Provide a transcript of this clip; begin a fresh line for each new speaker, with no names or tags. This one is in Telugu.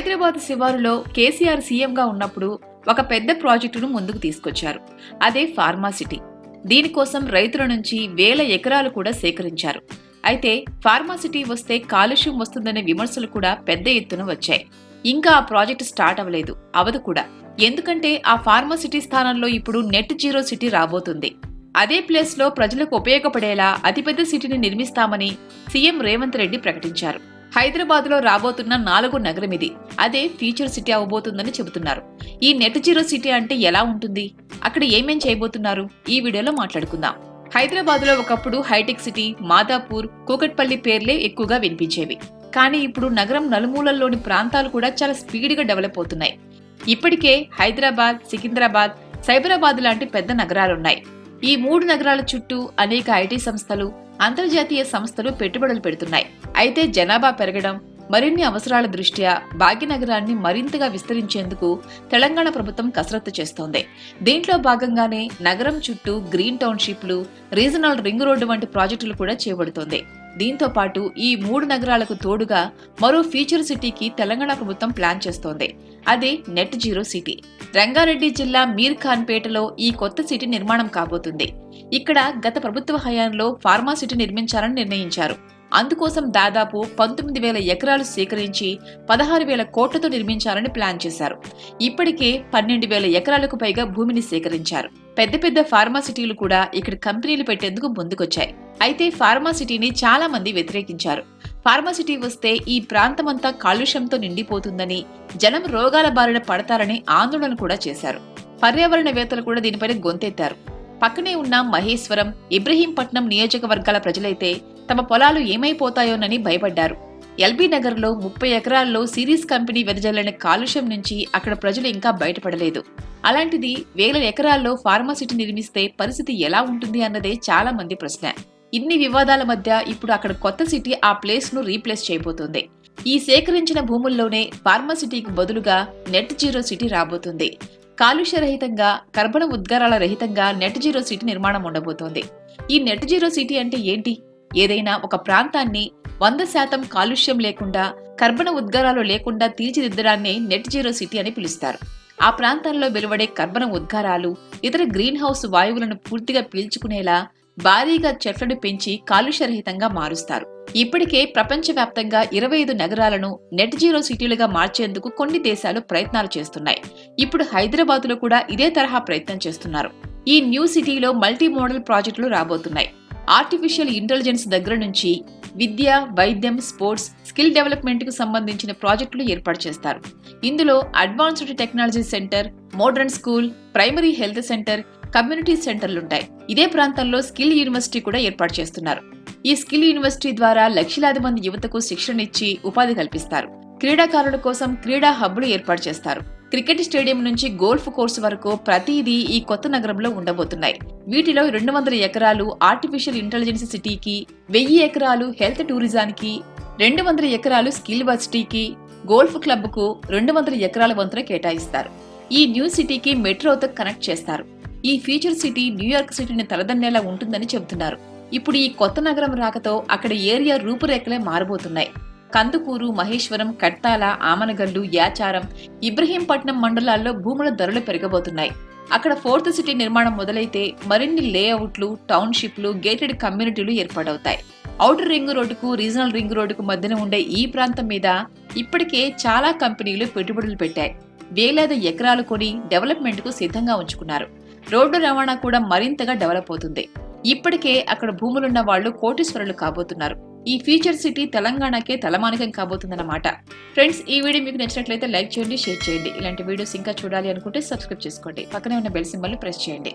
హైదరాబాద్ శివారులో కేసీఆర్ సీఎంగా ఉన్నప్పుడు ఒక పెద్ద ప్రాజెక్టును ముందుకు తీసుకొచ్చారు. అదే ఫార్మాసిటీ దీనికోసం రైతుల నుంచి వేల ఎకరాలు కూడా సేకరించారు. అయితే ఫార్మాసిటీ వస్తే కాలుష్యం వస్తుందనే విమర్శలు కూడా పెద్ద ఎత్తున వచ్చాయి. ఇంకా ఆ ప్రాజెక్టు స్టార్ట్ అవ్వలేదు. అవదు కూడా. ఎందుకంటే ఆ ఫార్మాసిటీ స్థానంలో ఇప్పుడు నెట్ జీరో సిటీ రాబోతుంది. అదే ప్లేస్లో ప్రజలకు ఉపయోగపడేలా అతిపెద్ద సిటీని నిర్మిస్తామని సీఎం రేవంత్ రెడ్డి ప్రకటించారు. హైదరాబాద్లో రాబోతున్న నాలుగో నగరం ఇది అదే ఫ్యూచర్ సిటీ అవబోతుందని చెబుతున్నారు. ఈ నెట్ జీరో సిటీ అంటే ఎలా ఉంటుంది? అక్కడ ఏమేం చేయబోతున్నారు? ఈ వీడియోలో మాట్లాడుకుందాం. హైదరాబాద్లో ఒకప్పుడు హైటెక్ సిటీ మాదాపూర్ కూకట్పల్లి పేర్లే ఎక్కువగా వినిపించేవి. కానీ ఇప్పుడు నగరం నలుమూలల్లోని ప్రాంతాలు కూడా చాలా స్పీడ్గా డెవలప్ అవుతున్నాయి. ఇప్పటికే హైదరాబాద్ సికింద్రాబాద్ సైబరాబాద్ లాంటి పెద్ద నగరాలున్నాయి. ఈ మూడు నగరాల చుట్టూ అనేక ఐటీ సంస్థలు అంతర్జాతీయ సంస్థలు పెట్టుబడులు పెడుతున్నాయి. అయితే జనాభా పెరగడం మరిన్ని అవసరాల దృష్ట్యా భాగ్యనగరాన్ని మరింతగా విస్తరించేందుకు తెలంగాణ ప్రభుత్వం కసరత్తు చేస్తోంది. దీంట్లో భాగంగానే నగరం చుట్టూ గ్రీన్ టౌన్షిప్లు రీజనల్ రింగ్ రోడ్డు వంటి ప్రాజెక్టులు కూడా చేపడుతోంది. దీంతో పాటు ఈ మూడు నగరాలకు తోడుగా మరో ఫ్యూచర్ సిటీకి తెలంగాణ ప్రభుత్వం ప్లాన్ చేస్తోంది. అది నెట్ జీరో సిటీ. రంగారెడ్డి జిల్లా మీర్ ఖాన్ పేటలో ఈ కొత్త సిటీ నిర్మాణం కాబోతుంది. ఇక్కడ గత ప్రభుత్వ హయాంలో ఫార్మా సిటీ నిర్మించాలని నిర్ణయించారు. అందుకోసం దాదాపు పంతొమ్మిది వేల ఎకరాలు సేకరించి పదహారు వేల కోట్లతో నిర్మించాలని ప్లాన్ చేశారు. ఇప్పటికే పన్నెండు వేల ఎకరాలకు పైగా భూమిని సేకరించారు. పెద్ద పెద్ద ఫార్మా సిటీలు కూడా ఇక్కడ కంపెనీలు పెట్టేందుకు ముందుకొచ్చాయి. అయితే ఫార్మా సిటీని చాలా మంది వ్యతిరేకించారు. ఫార్మాసిటీ వస్తే ఈ ప్రాంతమంతా కాలుష్యంతో నిండిపోతుందని జనం రోగాల బారిన పడతారని ఆందోళన కూడా చేశారు. పర్యావరణవేత్తలు కూడా దీనిపైన గొంతెత్తారు. పక్కనే ఉన్న మహేశ్వరం ఇబ్రహీంపట్నం నియోజకవర్గాల ప్రజలైతే తమ పొలాలు ఏమైపోతాయోనని భయపడ్డారు. ఎల్బీ నగర్లో ముప్పై ఎకరాల్లో సిరీస్ కంపెనీ వెదజల్లిన కాలుష్యం నుంచి అక్కడ ప్రజలు ఇంకా బయటపడలేదు. అలాంటిది వేల ఎకరాల్లో ఫార్మాసిటీ నిర్మిస్తే పరిస్థితి ఎలా ఉంటుంది అన్నదే చాలా మంది ప్రశ్న. ఇన్ని వివాదాల మధ్య ఇప్పుడు అక్కడ కొత్త సిటీ ఆ ప్లేస్ను రీప్లేస్ చేయబోతుంది. ఈ సేకరించిన భూముల్లోనే ఫార్మాసిటీకి బదులుగా నెట్ జీరో సిటీ రాబోతుంది. కాలుష్య రహితంగా కర్బన ఉద్గారాల రహితంగా నెట్ జీరో సిటీ నిర్మాణం ఉండబోతోంది. ఈ నెట్ జీరో సిటీ అంటే ఏంటి? ఏదైనా ఒక ప్రాంతాన్ని వంద శాతం కాలుష్యం లేకుండా కర్బన ఉద్గారాలు లేకుండా తీర్చిదిద్దడాన్ని నెట్ జీరో సిటీ అని పిలుస్తారు. ఆ ప్రాంతాల్లో వెలువడే కర్బన ఉద్గారాలు ఇతర గ్రీన్ హౌస్ వాయువులను పూర్తిగా పీల్చుకునేలా భారీగా చెట్లను పెంచి కాలుష్యరహితంగా మారుస్తారు. ఇప్పటికే ప్రపంచవ్యాప్తంగా ఇరవై ఐదు నగరాలను నెట్ జీరో సిటీలుగా మార్చేందుకు కొన్ని దేశాలు ప్రయత్నాలు చేస్తున్నాయి. ఇప్పుడు హైదరాబాద్లో కూడా ఇదే తరహా ప్రయత్నం చేస్తున్నారు. ఈ న్యూ సిటీలో మల్టీ మోడల్ ప్రాజెక్టులు రాబోతున్నాయి. ఆర్టిఫిషియల్ ఇంటెలిజెన్స్ దగ్గర నుంచి విద్య వైద్యం స్పోర్ట్స్ స్కిల్ డెవలప్మెంట్కు సంబంధించిన ప్రాజెక్టులు ఏర్పాటు చేస్తారు. ఇందులో advanced technology centre modern school primary health centre community సెంటర్లుంటాయి. ఇదే ప్రాంతంలో స్కిల్ యూనివర్సిటీ కూడా ఏర్పాటు చేస్తున్నారు. ఈ స్కిల్ యూనివర్సిటీ ద్వారా లక్షలాది మంది యువతకు శిక్షణ ఇచ్చి ఉపాధి కల్పిస్తారు. క్రీడాకారుల కోసం క్రీడా హబ్లు ఏర్పాటు చేస్తారు. క్రికెట్ స్టేడియం నుంచి గోల్ఫ్ కోర్సు వరకు ప్రతిదీ ఈ కొత్త నగరంలో ఉండబోతున్నాయి. వీటిలో రెండు వందల ఎకరాలు ఆర్టిఫిషియల్ ఇంటెలిజెన్స్ సిటీకి వెయ్యి ఎకరాలు హెల్త్ టూరిజానికి రెండు వందల ఎకరాలు స్కిల్ వర్సిటీకి గోల్ఫ్ క్లబ్కు రెండు వందల ఎకరాల వంతున కేటాయిస్తారు. ఈ న్యూ సిటీకి మెట్రోతో కనెక్ట్ చేస్తారు. ఈ ఫ్యూచర్ సిటీ న్యూయార్క్ సిటీని తలదన్నేలా ఉంటుందని చెబుతున్నారు. ఇప్పుడు ఈ కొత్త నగరం రాకతో అక్కడ ఏరియా రూపురేఖలే మారబోతున్నాయి. కందుకూరు మహేశ్వరం కట్టాల ఆమనగల్లు యాచారం ఇబ్రహీంపట్నం మండలాల్లో భూముల ధరలు పెరగబోతున్నాయి. అక్కడ ఫోర్త్ సిటీ నిర్మాణం మొదలైతే మరిన్ని లేఅవుట్లు టౌన్షిప్లు గేటెడ్ కమ్యూనిటీలు ఏర్పాటవుతాయి. ఔటర్ రింగ్ రోడ్డుకు రీజనల్ రింగ్ రోడ్డుకు మధ్యన ఉండే ఈ ప్రాంతం మీద ఇప్పటికే చాలా కంపెనీలు పెట్టుబడులు పెట్టాయి. వేలాది ఎకరాలు కొని డెవలప్మెంట్కు సిద్ధంగా ఉంచుకున్నారు. రోడ్డు రవాణా కూడా మరింతగా డెవలప్ అవుతుంది. ఇప్పటికే అక్కడ భూములున్న వాళ్ళు కోటీశ్వరులు కాబోతున్నారు. ఈ ఫ్యూచర్ సిటీ తెలంగాణకే తలమానికం కాబోతుందన్నమాట. ఫ్రెండ్స్ ఈ వీడియో మీకు నచ్చినట్లయితే లైక్ చేయండి షేర్ చేయండి. ఇలాంటి వీడియోస్ ఇంకా చూడాలి అనుకుంటే సబ్స్క్రైబ్ చేసుకోండి. పక్కనే ఉన్న బెల్ సింబల్ ప్రెస్ చేయండి.